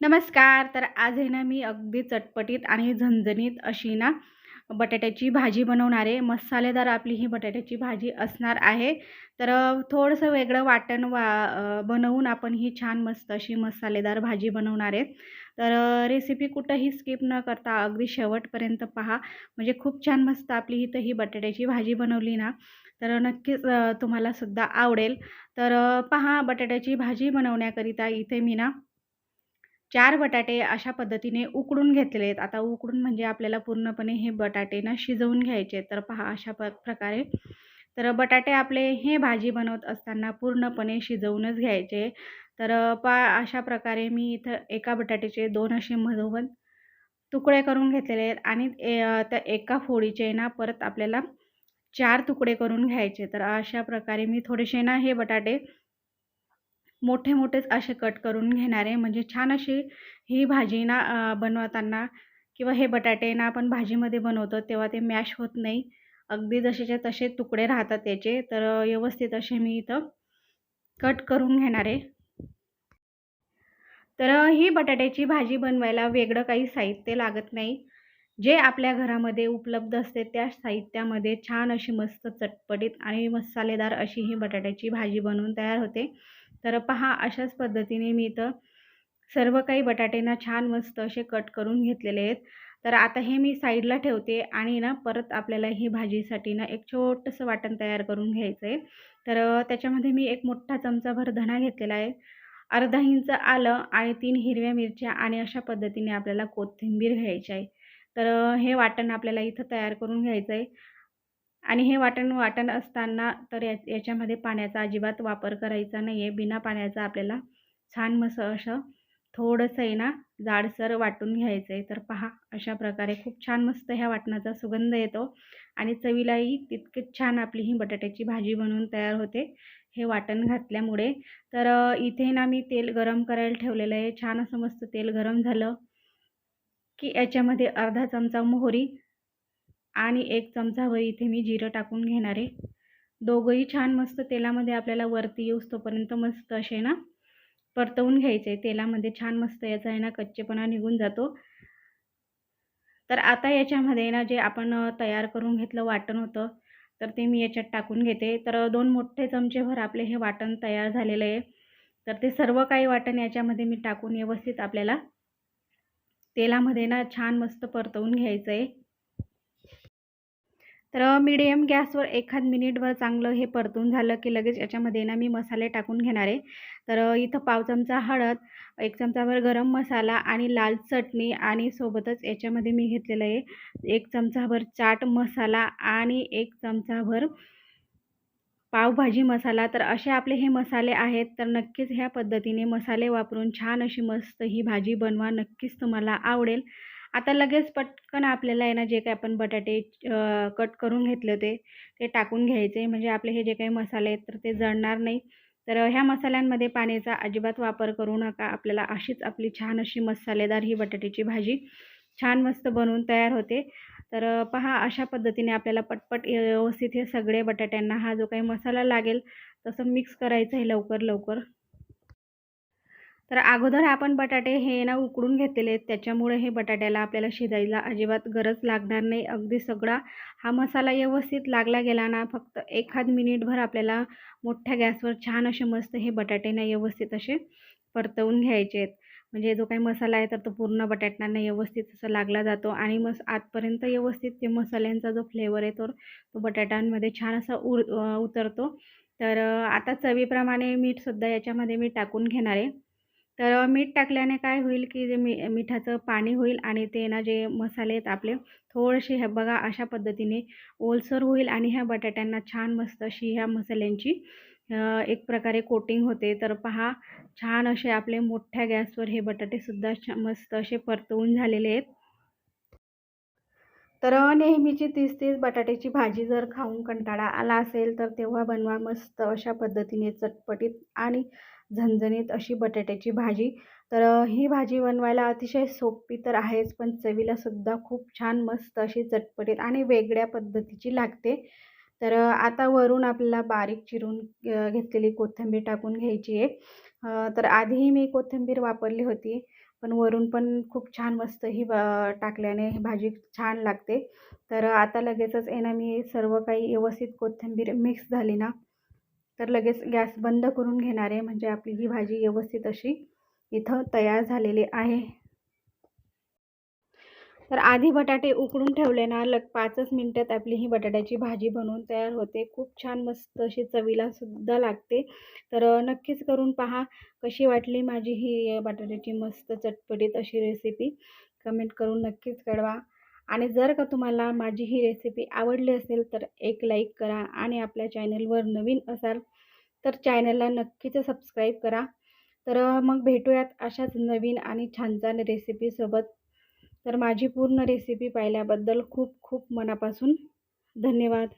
नमस्कार. तर आज आहे ना मी अगदी चटपटीत आणि झणझणीत अशी ना बटाट्याची भाजी बनवणार आहे. मसालेदार आपली ही बटाट्याची भाजी असणार आहे. तर थोडंसं वेगळं वाटण वा बनवून आपण ही छान मस्त अशी मसालेदार भाजी बनवणार आहे. तर रेसिपी कुठंही स्किप न करता अगदी शेवटपर्यंत पहा. म्हणजे खूप छान मस्त आपली इथं ही बटाट्याची भाजी बनवली ना तर नक्कीच तुम्हालासुद्धा तुम्हाला सुद्धा आवडेल. तर पहा बटाट्याची भाजी बनवण्याकरिता इथे मी ना चार बटाटे अशा पद्धतीने उकडून घेतलेले आहेत. आता उकडून म्हणजे आपल्याला पूर्णपणे हे बटाटे ना शिजवून घ्यायचे तर पहा अशा प प्रकारे तर बटाटे आपले हे भाजी बनवत असताना पूर्णपणे शिजवूनच घ्यायचे. तर पा अशा प्रकारे मी इथं एका बटाट्याचे दोन असे मधोमध तुकडे करून घेतलेले आहेत आणि ए त्या एका फोडीचे ना परत आपल्याला चार तुकडे करून घ्यायचे. तर अशा प्रकारे मी थोडेसे ना हे बटाटे मोठे-मोठेच असे कट करून घेणारे म्हणजे छान अशी ही भाजी ना बनवताना किंवा हे बटाटे ना आपण भाजीमध्ये बनवतो तेव्हा ते मॅश होत नाही. अगदी जसेचे तसे तुकडे राहतात त्याचे. तर व्यवस्थित असे मी इथं कट करून घेणार आहे. तर ही बटाट्याची भाजी बनवायला वेगळं काही साहित्य लागत नाही. जे आपल्या घरामध्ये उपलब्ध असते त्या साहित्यामध्ये छान अशी मस्त चटपटीत आणि मसालेदार अशी ही बटाट्याची भाजी बनवून तयार होते. तर पहा अशाच पद्धतीने मी इथं सर्व काही बटाटे छान मस्त असे कट करून घेतलेले आहेत. तर आता हे मी साईडला ठेवते आणि ना परत आपल्याला ही भाजीसाठी ना एक छोटंसं वाटण तयार करून घ्यायचं आहे. तर त्याच्यामध्ये मी एक मोठा चमचाभर धणा घेतलेला आहे. अर्धा इंच आलं आणि तीन हिरव्या मिरच्या आणि अशा पद्धतीने आपल्याला कोथिंबीर घ्यायची आहे. तर हे वाटण आपल्याला इथं तयार करून घ्यायचं आहे. आणि हे वाटण वाटण असताना तर या याच्यामध्ये पाण्याचा अजिबात वापर करायचा नाही आहे. बिना पाण्याचा आपल्याला छान मस्त असं थोडंसं आहे ना जाडसर वाटून घ्यायचं आहे. तर पहा अशा प्रकारे खूप छान मस्त ह्या वाटणाचा सुगंध येतो आणि चवीलाही तितकीच छान आपली ही बटाट्याची भाजी बनवून तयार होते, हे वाटण घातल्यामुळे. तर इथे ना मी तेल गरम करायला ठेवलेलं आहे. छान असं मस्त तेल गरम झालं, की याच्यामध्ये अर्धा चमचा मोहरी आणि एक चमचाभर इथे मी जिरं टाकून घेणार आहे. दोघंही छान मस्त तेलामध्ये आपल्याला वरती येऊस्तोपर्यंत मस्त असे ना परतवून घ्यायचे. तेलामध्ये छान मस्त याचा आहे ना कच्चेपणा निघून जातो. तर आता याच्यामध्ये ना जे आपण तयार करून घेतलं वाटण होतं, तर ते मी याच्यात टाकून घेते. तर दोन मोठे चमचेभर आपले हे वाटण तयार झालेलं आहे. तर ते सर्व काही वाटण याच्यामध्ये मी टाकून व्यवस्थित आपल्याला तेलामध्ये ना छान मस्त परतवून घ्यायचं आहे. तर मीडियम गॅसवर एखाद मिनिटभर चांगलं हे परतून झालं, की लगेच याच्यामध्ये ना मी मसाले टाकून घेणार आहे. तर इथं पाव चमचा हळद, एक चमचाभर गरम मसाला आणि लाल चटणी आणि सोबतच याच्यामध्ये मी घेतलेलं आहे एक चमचाभर चाट मसाला आणि एक चमचाभर पावभाजी मसाला. तर असे आपले हे मसाले आहेत. तर नक्कीच ह्या पद्धतीने मसाले वापरून छान अशी मस्त ही भाजी बनवा. नक्कीच तुम्हाला आवडेल. आता लगेच पटकन आपल्याला आहे ना जे काही आपण बटाटे कट करून घेतले होते, ते टाकून घ्यायचे. म्हणजे आपले हे जे काही मसाले आहेत तर ते जळणार नाही. तर ह्या मसाल्यांमध्ये पाण्याचा अजिबात वापर करू नका. आपल्याला अशीच आपली छान अशी मसालेदार ही बटाट्याची भाजी छान मस्त बनवून तयार होते. तर पहा अशा पद्धतीने आपल्याला पटपट व्यवस्थित हे सगळे बटाट्यांना हा जो काही मसाला लागेल तसं मिक्स करायचं आहे लवकर-लवकर. तर अगोदर आपण बटाटे हे ना उकडून घेतलेले आहेत. त्याच्यामुळे हे बटाट्याला आपल्याला शिजायला अजिबात गरज लागणार नाही. अगदी सगळा हा मसाला व्यवस्थित लागला गेला ना, फक्त एखाद मिनिटभर आपल्याला मोठ्या गॅसवर छान असे मस्त हे बटाटे ना व्यवस्थित असे परतवून घ्यायचे आहेत. म्हणजे जो काही मसाला आहे तर तो पूर्ण बटाट्यांना व्यवस्थित असा लागला जातो आणि मग आतपर्यंत व्यवस्थित ते मसाल्यांचा जो फ्लेवर आहे तो बटाट्यांमध्ये छान असा उर उतरतो. तर आता चवीप्रमाणे मीठसुद्धा याच्यामध्ये मी टाकून घेणार आहे. तर मीठ टाकल्याने काय होईल, की जे मी मिठाचं पाणी होईल आणि ते ना जे मसाले आहेत आपले थोडेसे हे बघा अशा पद्धतीने ओलसर होईल आणि ह्या बटाट्यांना छान मस्त अशी ह्या मसाल्यांची एक प्रकारे कोटिंग होते. तर पहा छान असे आपले मोठ्या गॅसवर हे बटाटेसुद्धा छ मस्त असे परतवून झालेले आहेत. तर नेहमीची तीस तीस बटाट्याची भाजी जर खाऊन कंटाळा आला असेल, तर तेव्हा बनवा मस्त अशा पद्धतीने चटपटीत आणि झणझणीत अशी बटाट्याची भाजी. तर ही भाजी बनवायला अतिशय सोपी तर आहेच, पण चवीलासुद्धा खूप छान मस्त अशी चटपटीत आणि वेगळ्या पद्धतीची लागते. तर आता वरून आपल्याला बारीक चिरून घेतलेली कोथिंबीर टाकून घ्यायची आहे. तर आधीही मी कोथिंबीर वापरली होती पण वरून पण खूप छान मस्त ही टाकल्याने ही भाजी छान लागते तर आता लगेचच येणं मी सर्व काही व्यवस्थित कोथिंबीर मिक्स झाली ना तर लगेच गॅस बंद करून घेणार आहे म्हणजे आपली ही भाजी व्यवस्थित अशी इथं तयार झालेली आहे. तर आधी बटाटे उकडून ठेवले ना लग पाचच मिनटात आपली ही बटाट्याची भाजी बनवून तयार होते. खूप छान मस्त अशी चवीलासुद्धा लागते. तर नक्कीच करून पहा कशी वाटली माझी ही बटाट्याची मस्त चटपटीत अशी रेसिपी कमेंट करून नक्कीच कळवा. आणि जर का तुम्हाला माझी ही रेसिपी आवडली असेल तर एक लाईक करा आणि आपल्या चॅनलवर नवीन असाल तर चॅनलला नक्कीच सबस्क्राईब करा. तर मग भेटूयात अशाच नवीन आणि छान छान रेसिपीसोबत तर माझी पूर्ण रेसिपी पाहिल्याबद्दल खूप खूप मनापासून धन्यवाद.